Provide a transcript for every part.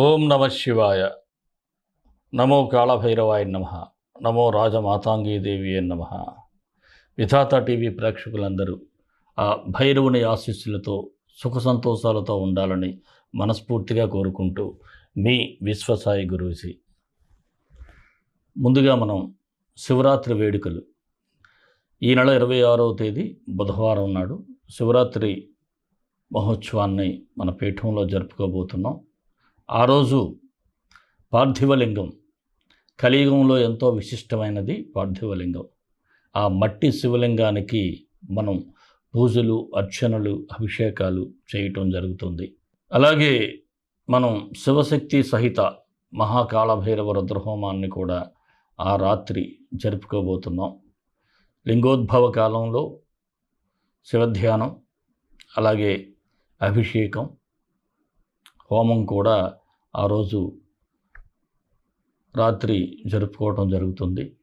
ఓం నమ శివాయ. నమో కాళభైరవాయ నమ. నమో రాజమాతాంగీదేవి నమ. విధాత టీవీ ప్రేక్షకులందరూ ఆ భైరవుని ఆశీస్సులతో సుఖ సంతోషాలతో ఉండాలని మనస్ఫూర్తిగా కోరుకుంటూ మీ విశ్వసాయి గురూజీ. ముందుగా మనం శివరాత్రి వేడుకలు. ఈ నెల ఇరవై ఆరవ తేదీ బుధవారం నాడు శివరాత్రి మహోత్సవాన్ని మన పీఠంలో జరుపుకోబోతున్నాం. ఆ రోజు పార్థివలింగం కలియుగంలో ఎంతో విశిష్టమైనది పార్థివలింగం. ఆ మట్టి శివలింగానికి మనం పూజలు అర్చనలు అభిషేకాలు చేయటం జరుగుతుంది. అలాగే మనం శివశక్తి సహిత మహాకాళభైరవ రుద్రహోమాన్ని కూడా ఆ రాత్రి జరుపుకోబోతున్నాం. లింగోద్భవ కాలంలో శివధ్యానం అలాగే అభిషేకం హోమం కూడా ఆ రోజు రాత్రి జరుపుకోవటం జరుగుతుంది.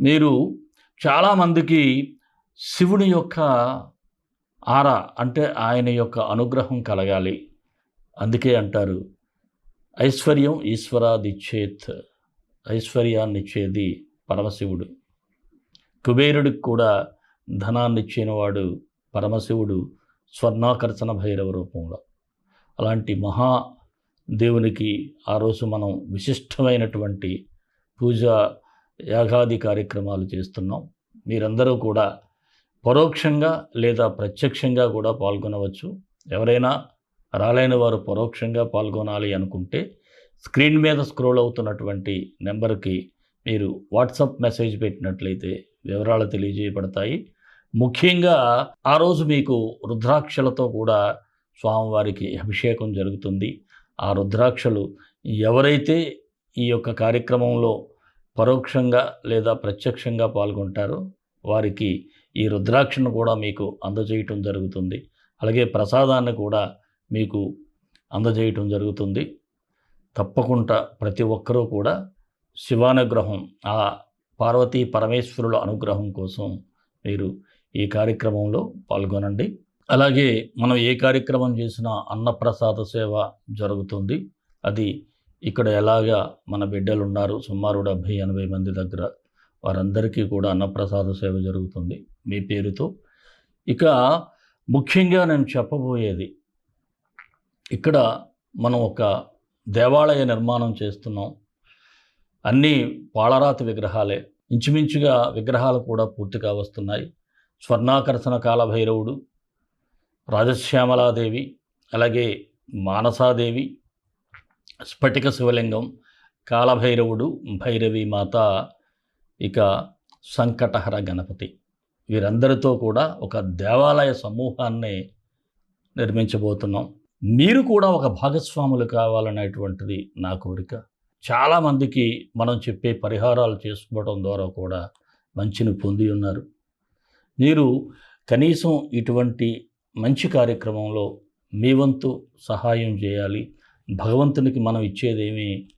మీరు చాలామందికి శివుని యొక్క ఆర అంటే ఆయన యొక్క అనుగ్రహం కలగాలి. అందుకే అంటారు ఐశ్వర్యం ఈశ్వరాదిచ్చేత్ ఐశ్వర్యాన్నిచ్చేది పరమశివుడు. కుబేరుడికి కూడా ధనాన్నిచ్చినవాడు పరమశివుడు స్వర్ణాకర్షణ భైరవ రూపంలో. అలాంటి మహా దేవునికి ఆ రోజు మనం విశిష్టమైనటువంటి పూజ యాగాది కార్యక్రమాలు చేస్తున్నాం. మీరందరూ కూడా పరోక్షంగా లేదా ప్రత్యక్షంగా కూడా పాల్గొనవచ్చు. ఎవరైనా రాలేని వారు పరోక్షంగా పాల్గొనాలి అనుకుంటే స్క్రీన్ మీద స్క్రోల్ అవుతున్నటువంటి నెంబర్కి మీరు వాట్సాప్ మెసేజ్ పెట్టినట్లయితే వివరాలు తెలియజేయబడతాయి. ముఖ్యంగా ఆ రోజు మీకు రుద్రాక్షలతో కూడా స్వామివారికి అభిషేకం జరుగుతుంది. ఆ రుద్రాక్షలు ఎవరైతే ఈ యొక్క కార్యక్రమంలో పరోక్షంగా లేదా ప్రత్యక్షంగా పాల్గొంటారో వారికి ఈ రుద్రాక్షను కూడా మీకు అందజేయటం జరుగుతుంది. అలాగే ప్రసాదాన్ని కూడా మీకు అందజేయటం జరుగుతుంది. తప్పకుండా ప్రతి ఒక్కరూ కూడా శివానుగ్రహం ఆ పార్వతీ పరమేశ్వరుల అనుగ్రహం కోసం మీరు ఈ కార్యక్రమంలో పాల్గొనండి. అలాగే మనం ఏ కార్యక్రమం చేసినా అన్నప్రసాద సేవ జరుగుతుంది. అది ఇక్కడ ఎలాగా మన బిడ్డలు ఉన్నారు సుమారు డెబ్భై ఎనభై మంది దగ్గర వారందరికీ కూడా అన్నప్రసాద సేవ జరుగుతుంది. మీ పేరుతో. ఇక ముఖ్యంగా నేను చెప్పబోయేది ఇక్కడ మనం ఒక దేవాలయ నిర్మాణం చేస్తున్నాం. అన్నీ పాళరాతి విగ్రహాలే. ఇంచుమించుగా విగ్రహాలు కూడా పూర్తిగా వస్తున్నాయి. స్వర్ణాకర్షణ కాలభైరవుడు రాజశ్యామలాదేవి అలాగే మానసాదేవి స్ఫటిక శివలింగం కాలభైరవుడు భైరవి మాత ఇక సంకటహర గణపతి. వీరందరితో కూడా ఒక దేవాలయ సమూహాన్ని నిర్మించబోతున్నాం. మీరు కూడా ఒక భాగస్వాములు కావాలనేటువంటిది నా కోరిక. చాలామందికి మనం చెప్పే పరిహారాలు చేసుకోవడం ద్వారా కూడా మంచిని పొంది ఉన్నారు. మీరు కనీసం ఇటువంటి మంచి కార్యక్రమంలో మీ వంతు సహాయం చేయాలి. భగవంతునికి మనం ఇచ్చేదేమి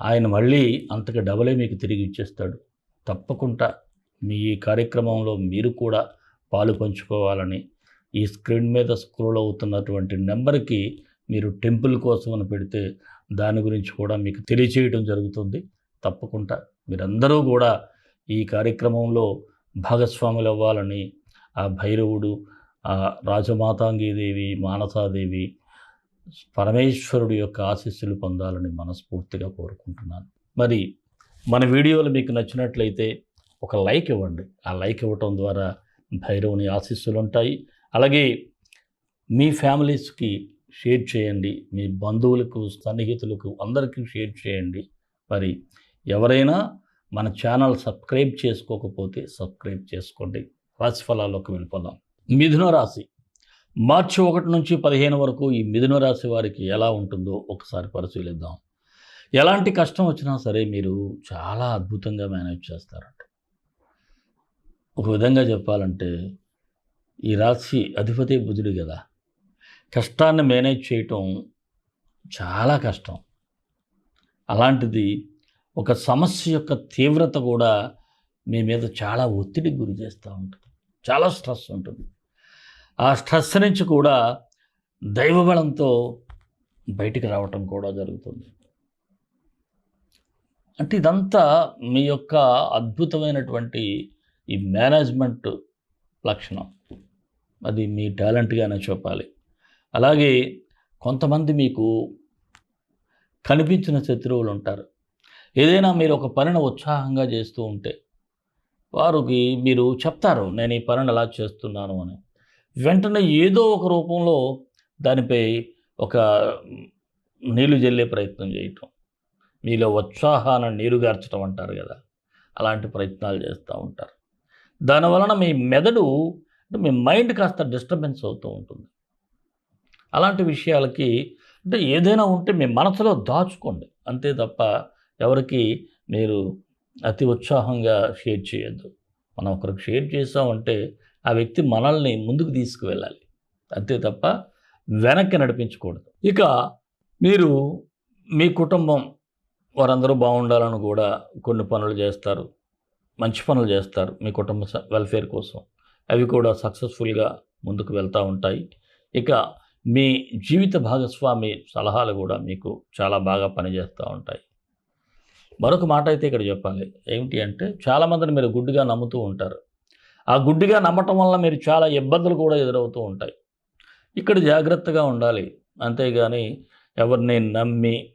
ఆయన మళ్ళీ అంతకు డబలే మీకు తిరిగి ఇచ్చేస్తాడు. తప్పకుండా మీ ఈ కార్యక్రమంలో మీరు కూడా పాలు పంచుకోవాలని ఈ స్క్రీన్ మీద స్క్రోల్ అవుతున్నటువంటి నెంబర్కి మీరు టెంపుల్ కోసం అని పెడితే దాని గురించి కూడా మీకు తెలియచేయడం జరుగుతుంది. తప్పకుండా మీరందరూ కూడా ఈ కార్యక్రమంలో భాగస్వాములు అవ్వాలని ఆ భైరవుడు రాజమాతాంగీదేవి మానసాదేవి పరమేశ్వరుడు యొక్క ఆశీస్సులు పొందాలని మనస్ఫూర్తిగా కోరుకుంటున్నాను. మరి మన వీడియోలు మీకు నచ్చినట్లయితే ఒక లైక్ ఇవ్వండి. ఆ లైక్ ఇవ్వటం ద్వారా భైరవుని ఆశీస్సులు ఉంటాయి. అలాగే మీ ఫ్యామిలీస్కి షేర్ చేయండి. మీ బంధువులకు సన్నిహితులకు అందరికీ షేర్ చేయండి. మరి ఎవరైనా మన ఛానల్ సబ్స్క్రైబ్ చేసుకోకపోతే సబ్స్క్రైబ్ చేసుకోండి. రాశిఫలాల్లోకి వెళ్ళిపోదాం. మిథున రాశి. మార్చి ఒకటి నుంచి పదిహేను వరకు ఈ మిథున రాశి వారికి ఎలా ఉంటుందో ఒకసారి పరిశీలిద్దాం. ఎలాంటి కష్టం వచ్చినా సరే మీరు చాలా అద్భుతంగా మేనేజ్ చేస్తారంట. ఒక విధంగా చెప్పాలంటే ఈ రాశి అధిపతి బుధుడు కదా. కష్టాన్ని మేనేజ్ చేయటం చాలా కష్టం. అలాంటిది ఒక సమస్య యొక్క తీవ్రత కూడా మీ మీద చాలా ఒత్తిడికి గురి చేస్తూ ఉంటుంది. చాలా స్ట్రెస్ ఉంటుంది. ఆ స్ట్రెస్ నుంచి కూడా దైవబలంతో బయటికి రావటం కూడా జరుగుతుంది. అంటే ఇదంతా మీ యొక్క అద్భుతమైనటువంటి ఈ మేనేజ్మెంట్ లక్షణం. అది మీ టాలెంట్గానే చెప్పాలి. అలాగే కొంతమంది మీకు కనిపించిన శత్రువులు ఉంటారు. ఏదైనా మీరు ఒక పనిని ఉత్సాహంగా చేస్తూ ఉంటే వారికి మీరు చెప్తారు నేను ఈ పనిని ఎలా చేస్తున్నాను అని. వెంటనే ఏదో ఒక రూపంలో దానిపై ఒక నీళ్ళు జల్లే ప్రయత్నం చేయటం. మీలో ఉత్సాహాన్ని నీరుగార్చడం అంటారు కదా అలాంటి ప్రయత్నాలు చేస్తూ ఉంటారు. దానివలన మీ మెదడు అంటే మీ మైండ్ కాస్త డిస్టర్బెన్స్ అవుతూ ఉంటుంది. అలాంటి విషయాలకి అంటే ఏదైనా ఉంటే మీ మనసులో దాచుకోండి. అంతే తప్ప ఎవరికి మీరు అతి ఉత్సాహంగా షేర్ చేయొద్దు. మనం ఒకరికి షేర్ చేసామంటే ఆ వ్యక్తి మనల్ని ముందుకు తీసుకువెళ్ళాలి. అంతే తప్ప వెనక్కి నడిపించకూడదు. ఇక మీరు మీ కుటుంబం వారందరూ బాగుండాలని కూడా కొన్ని పనులు చేస్తారు. మంచి పనులు చేస్తారు మీ కుటుంబ స- వెల్ఫేర్ కోసం. అవి కూడా సక్సెస్ఫుల్గా ముందుకు వెళ్తూ ఉంటాయి. ఇక మీ జీవిత భాగస్వామి సలహాలు కూడా మీకు చాలా బాగా పనిచేస్తూ ఉంటాయి. మరొక మాట అయితే ఇక్కడ చెప్పాలి. ఏమిటి అంటే చాలామందిని మీరు గుడ్డుగా నమ్ముతూ ఉంటారు. ఆ గుడ్డిగా నమ్మటం వల్ల మీరు చాలా ఇబ్బందులు కూడా ఎదురవుతూ ఉంటాయి. ఇక్కడ జాగ్రత్తగా ఉండాలి. అంతేగాని ఎవరిని నమ్మి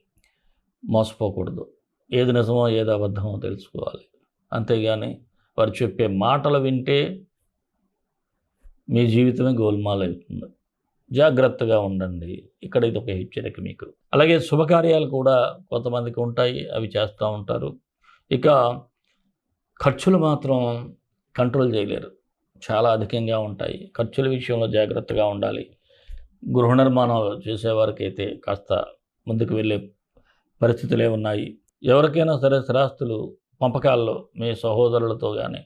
మోసపోకూడదు. ఏది నిజమో ఏది అబద్ధమో తెలుసుకోవాలి. అంతేగాని వారు చెప్పే మాటలు వింటే మీ జీవితమే గోల్మాల్ అవుతుంది జాగ్రత్తగా ఉండండి. ఇక్కడ ఇది ఒక హెచ్చరిక మీకు. అలాగే శుభకార్యాలు కూడా కొంతమందికి ఉంటాయి. అవి చేస్తూ ఉంటారు. ఇక ఖర్చులు మాత్రం కంట్రోల్ చేయలేరు. చాలా అధికంగా ఉంటాయి. ఖర్చుల విషయంలో జాగ్రత్తగా ఉండాలి. గృహ నిర్మాణం చేసేవారికైతే కాస్త ముందుకు వెళ్ళే పరిస్థితులే ఉన్నాయి. ఎవరికైనా సరే స్థిరాస్తులు పంపకాల్లో మీ సహోదరులతో కానీ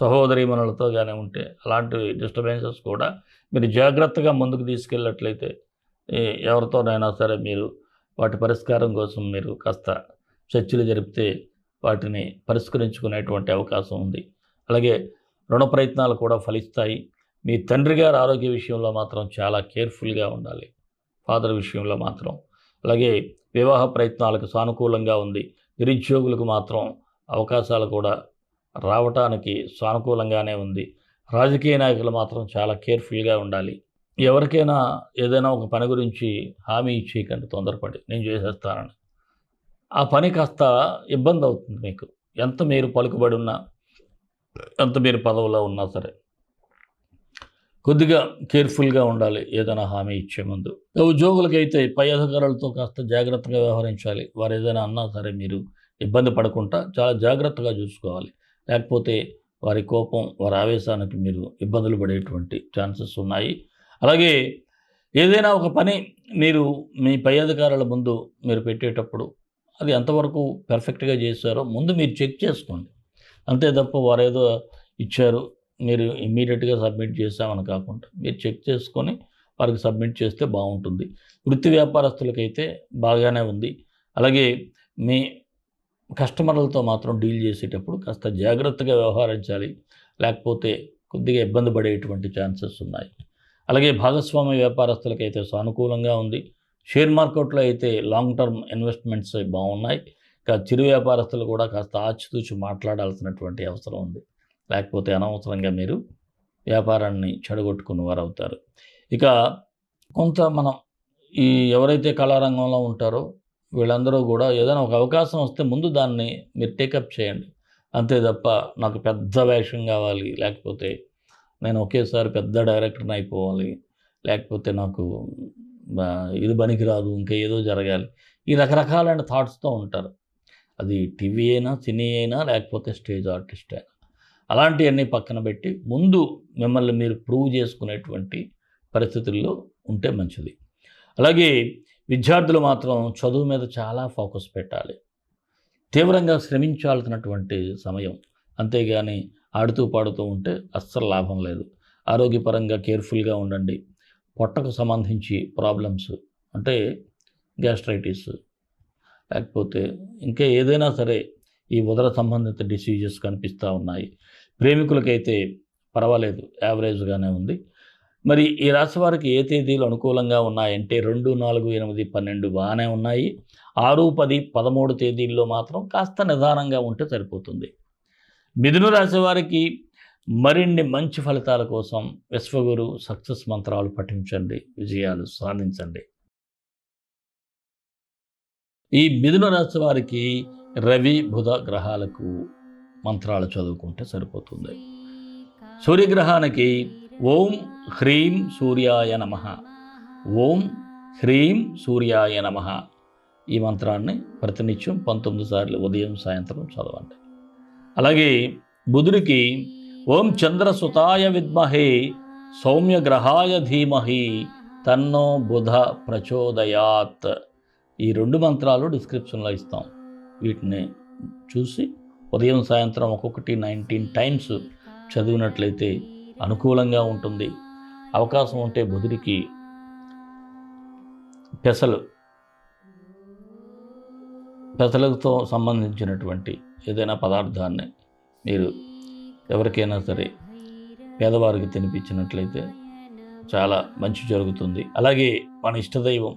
సహోదరీమణులతో కానీ ఉంటే అలాంటి డిస్టర్బెన్సెస్ కూడా మీరు జాగ్రత్తగా ముందుకు తీసుకెళ్ళినట్లయితే ఎవరితోనైనా సరే మీరు వాటి పరిష్కారం కోసం మీరు కాస్త చర్చలు జరిపితే వాటిని పరిష్కరించుకునేటువంటి అవకాశం ఉంది. అలాగే రుణ ప్రయత్నాలు కూడా ఫలిస్తాయి. మీ తండ్రి గారి ఆరోగ్య విషయంలో మాత్రం చాలా కేర్ఫుల్గా ఉండాలి. ఫాదర్ విషయంలో మాత్రం. అలాగే వివాహ ప్రయత్నాలకు సానుకూలంగా ఉంది. నిరుద్యోగులకు మాత్రం అవకాశాలు కూడా రావటానికి సానుకూలంగానే ఉంది. రాజకీయ నాయకులు మాత్రం చాలా కేర్ఫుల్గా ఉండాలి. ఎవరికైనా ఏదైనా ఒక పని గురించి హామీ ఇచ్చేయకండి తొందరపడి. నేను చేసేస్తానని. ఆ పని కాస్త ఇబ్బంది అవుతుంది మీకు. ఎంత మీరు పలుకుబడి ఉన్నా ఎంత మీరు పదవిలో ఉన్నా సరే. కొద్దిగా కేర్ఫుల్గా ఉండాలి ఏదైనా హామీ ఇచ్చే ముందు. ఉద్యోగులకైతే పై అధికారులతో కాస్త జాగ్రత్తగా వ్యవహరించాలి. వారు ఏదైనా అన్నా సరే మీరు ఇబ్బంది పడకుండా చాలా జాగ్రత్తగా చూసుకోవాలి. లేకపోతే వారి కోపం వారి ఆవేశానికి మీరు ఇబ్బందులు పడేటువంటి ఛాన్సెస్ ఉన్నాయి. అలాగే ఏదైనా ఒక పని మీరు మీ పై అధికారుల ముందు మీరు పెట్టేటప్పుడు అది ఎంతవరకు పర్ఫెక్ట్గా చేశారో ముందు మీరు చెక్ చేసుకోండి. అంతే తప్ప వారు ఏదో ఇచ్చారు మీరు ఇమ్మీడియట్గా సబ్మిట్ చేసామని కాకుండా మీరు చెక్ చేసుకొని వారికి సబ్మిట్ చేస్తే బాగుంటుంది. వృత్తి వ్యాపారస్తులకైతే బాగానే ఉంది. అలాగే మీ కస్టమర్లతో మాత్రం డీల్ చేసేటప్పుడు కాస్త జాగ్రత్తగా వ్యవహరించాలి. లేకపోతే కొద్దిగా ఇబ్బంది పడేటువంటి ఛాన్సెస్ ఉన్నాయి. అలాగే భాగస్వామ్య వ్యాపారస్తులకైతే సానుకూలంగా ఉంది. షేర్ మార్కెట్లో అయితే లాంగ్ టర్మ్ ఇన్వెస్ట్మెంట్స్ బాగున్నాయి. చిరు వ్యాపారస్తులు కూడా కాస్త ఆచితూచి మాట్లాడాల్సినటువంటి అవసరం ఉంది. లేకపోతే అనవసరంగా మీరు వ్యాపారాన్ని చెడగొట్టుకున్న వారు అవుతారు ఇక కొంత మనం ఈ ఎవరైతే కళారంగంలో ఉంటారో వీళ్ళందరూ కూడా ఏదైనా ఒక అవకాశం వస్తే ముందు దాన్ని మీరు టేకప్ చేయండి. అంతే తప్ప నాకు పెద్ద వేషం కావాలి. లేకపోతే నేను ఒకేసారి పెద్ద డైరెక్టర్ని అయిపోవాలి. లేకపోతే నాకు ఇది ఇది పనికిరాదు. ఇంకా ఏదో జరగాలి. ఈ రకరకాలైన థాట్స్తో ఉంటారు. అది టీవీ అయినా సినీ అయినా లేకపోతే స్టేజ్ ఆర్టిస్ట్ అయినా. అలాంటివన్నీ పక్కన పెట్టి ముందు మిమ్మల్ని మీరు ప్రూవ్ చేసుకునేటువంటి పరిస్థితుల్లో ఉంటే మంచిది. అలాగే విద్యార్థులు మాత్రం చదువు మీద చాలా ఫోకస్ పెట్టాలి. తీవ్రంగా శ్రమించాల్సినటువంటి సమయం. అంతేగాని ఆడుతూ పాడుతూ ఉంటే అస్సలు లాభం లేదు. ఆరోగ్యపరంగా కేర్ఫుల్గా ఉండండి. పొట్టకు సంబంధించి ప్రాబ్లమ్స్ అంటే గ్యాస్ట్రైటిస్ లేకపోతే ఇంకా ఏదైనా సరే ఈ ఉదర సంబంధిత డిసీజెస్ కనిపిస్తూ ఉన్నాయి. ప్రేమికులకైతే పర్వాలేదు యావరేజ్గానే ఉంది. మరి ఈ రాశి వారికి ఏ తేదీలు అనుకూలంగా ఉన్నాయంటే రెండు నాలుగు ఎనిమిది పన్నెండు బాగానే ఉన్నాయి. ఆరు పది పదమూడు తేదీల్లో మాత్రం కాస్త నిదానంగా ఉంటే సరిపోతుంది. మిథున రాశి వారికి మరిన్ని మంచి ఫలితాల కోసం విశ్వగురు సక్సెస్ మంత్రాలు పఠించండి విజయాలు సాధించండి. ఈ మిథున రాశి వారికి రవి బుధ గ్రహాలకు మంత్రాలు చదువుకుంటే సరిపోతుంది. సూర్యగ్రహానికి ఓం హ్రీం సూర్యాయ నమ. ఓం హ్రీం సూర్యాయ నమ. ఈ మంత్రాన్ని ప్రతినిత్యం పంతొమ్మిది సార్లు ఉదయం సాయంత్రం చదవండి. అలాగే బుధుడికి ఓం చంద్రసుతాయ విద్మహే సౌమ్యగ్రహాయ ధీమహి తన్నో బుధ ప్రచోదయాత్. ఈ రెండు మంత్రాలు డిస్క్రిప్షన్లో ఇస్తాం. వీటిని చూసి ఉదయం సాయంత్రం ఒక్కొక్కటి నైన్టీన్ టైమ్స్ చదివినట్లయితే అనుకూలంగా ఉంటుంది. అవకాశం ఉంటే బుధుడికి పెసలు పెసలతో సంబంధించినటువంటి ఏదైనా పదార్థాన్ని మీరు ఎవరికైనా సరే పేదవారికి తినిపించినట్లయితే చాలా మంచి జరుగుతుంది. అలాగే మన ఇష్టదైవం